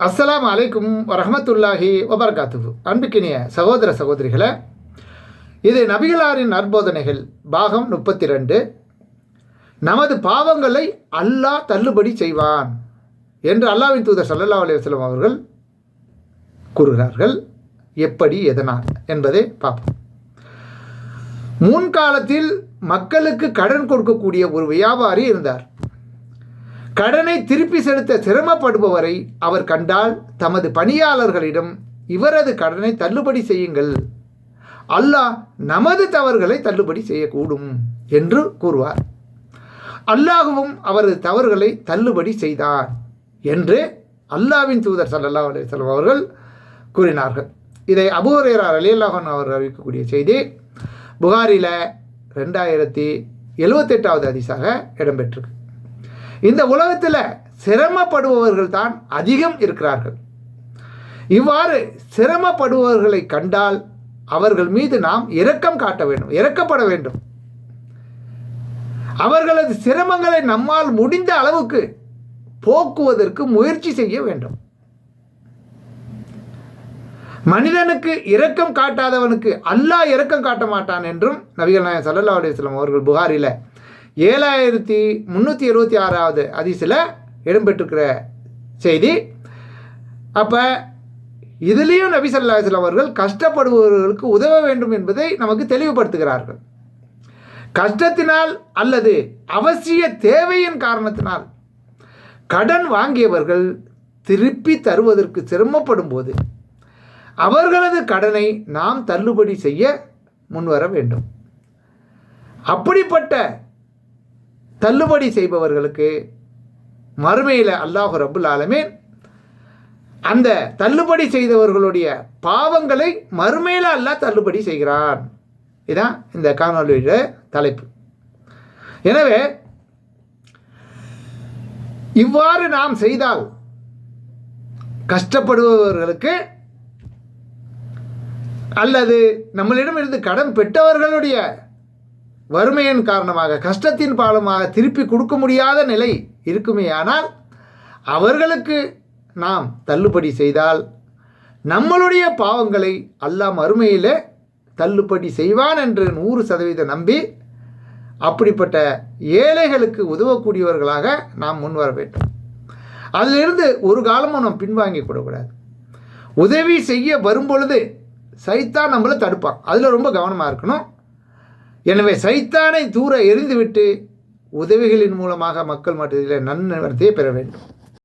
அஸ்லாம் அலைக்கும் வரஹமத்துல்லாஹி வபர்காத்துஹு. அன்புக்கினிய சகோதர சகோதரிகளை இது நபிகளாரின் நற்போதனைகள் பாகம் முப்பத்தி ரெண்டு நமது பாவங்களை அல்லாஹ் தள்ளுபடி செய்வான் என்று அல்லாவின் தூதர் சல்லல்லா அலைஹி அவர்கள் கூறுகிறார்கள். எப்படி எதனால் என்பதை பார்ப்போம். முன்காலத்தில் மக்களுக்கு கடன் கொடுக்கக்கூடிய ஒரு வியாபாரி இருந்தார். கடனை திருப்பி செலுத்த சிரமப்படுபவரை அவர் கண்டால் தமது பணியாளர்களிடம் இவரது கடனை தள்ளுபடி செய்யுங்கள். அல்லாஹ் நமது தவறுகளை தள்ளுபடி செய்யக்கூடும் என்று கூறுவார். அல்லாஹுவும் அவரது தவறுகளை தள்ளுபடி செய்தார் என்று அல்லாவின் தூதர் சல்லா அலிஸ்லாம் அவர்கள் கூறினார்கள். இதை அபுஹரேரா அலி அல்லாஹன் அவர் அறிவிக்கக்கூடிய செய்தி புகாரில் ரெண்டாயிரத்தி எழுவத்தெட்டாவது அதிசாக இடம்பெற்றிருக்கு. இந்த உலகத்தில் சிரமப்படுபவர்கள் தான் அதிகம் இருக்கிறார்கள். இவ்வாறு சிரமப்படுபவர்களை கண்டால் அவர்கள் மீது நாம் இரக்கம் காட்ட வேண்டும் இரக்கப்பட வேண்டும். அவர்களது சிரமங்களை நம்மால் முடிந்த அளவுக்கு போக்குவதற்கு முயற்சி செய்ய வேண்டும். மனிதனுக்கு இரக்கம் காட்டாதவனுக்கு அல்லாஹ் இரக்கம் காட்ட மாட்டான் என்றும் நபிகள் நாயகம் சல்லா அலிஸ்லாம் அவர்கள் புகாரில் ஏழாயிரத்தி முந்நூற்றி இருபத்தி ஆறாவது அதிசில் இடம்பெற்றிருக்கிற செய்தி. அப்போ இதுலேயும் நபி சல்லா அலிஸ்லாம் அவர்கள் கஷ்டப்படுபவர்களுக்கு உதவ வேண்டும் என்பதை நமக்கு தெளிவுபடுத்துகிறார்கள். கஷ்டத்தினால் அல்லது அவசிய தேவையின் காரணத்தினால் கடன் வாங்கியவர்கள் திருப்பி தருவதற்கு சிரமப்படும் போது அவர்களது கடனை நாம் தள்ளுபடி செய்ய முன்வர வேண்டும். அப்படிப்பட்ட தள்ளுபடி செய்பவர்களுக்கு மறுமையில் அல்லாஹு ரபுல் ஆலமேன் அந்த தள்ளுபடி செய்தவர்களுடைய பாவங்களை மறுமையில் அல்லாஹ் தள்ளுபடி செய்கிறான். இதுதான் இந்த காணொலியோட தலைப்பு. எனவே இவ்வாறு நாம் செய்தால் கஷ்டப்படுபவர்களுக்கு அல்லது நம்மளிடம் இருந்து கடன் பெற்றவர்களுடைய வறுமையின் காரணமாக கஷ்டத்தின் பாலமாக திருப்பி கொடுக்க முடியாத நிலை இருக்குமே ஆனால் அவர்களுக்கு நாம் தள்ளுபடி செய்தால் நம்மளுடைய பாவங்களை அல்லாஹ் மறுமையில் தள்ளுபடி செய்வான் என்று நூறு சதவீதம் நம்பி அப்படிப்பட்ட ஏழைகளுக்கு உதவக்கூடியவர்களாக நாம் முன்வர வேண்டும். அதிலிருந்து ஒரு காலமும் நாம் பின்வாங்கி கூடக்கூடாது உதவி செய்ய வரும்பொழுது சைத்தான் நம்மளை தடுப்பான். அதில் ரொம்ப கவனமாக இருக்கணும். எனவே சைத்தானை தூர எரிந்துவிட்டு உதவிகளின் மூலமாக மக்கள் மட்டத்தில் நன்னடத்தையை பெற வேண்டும்.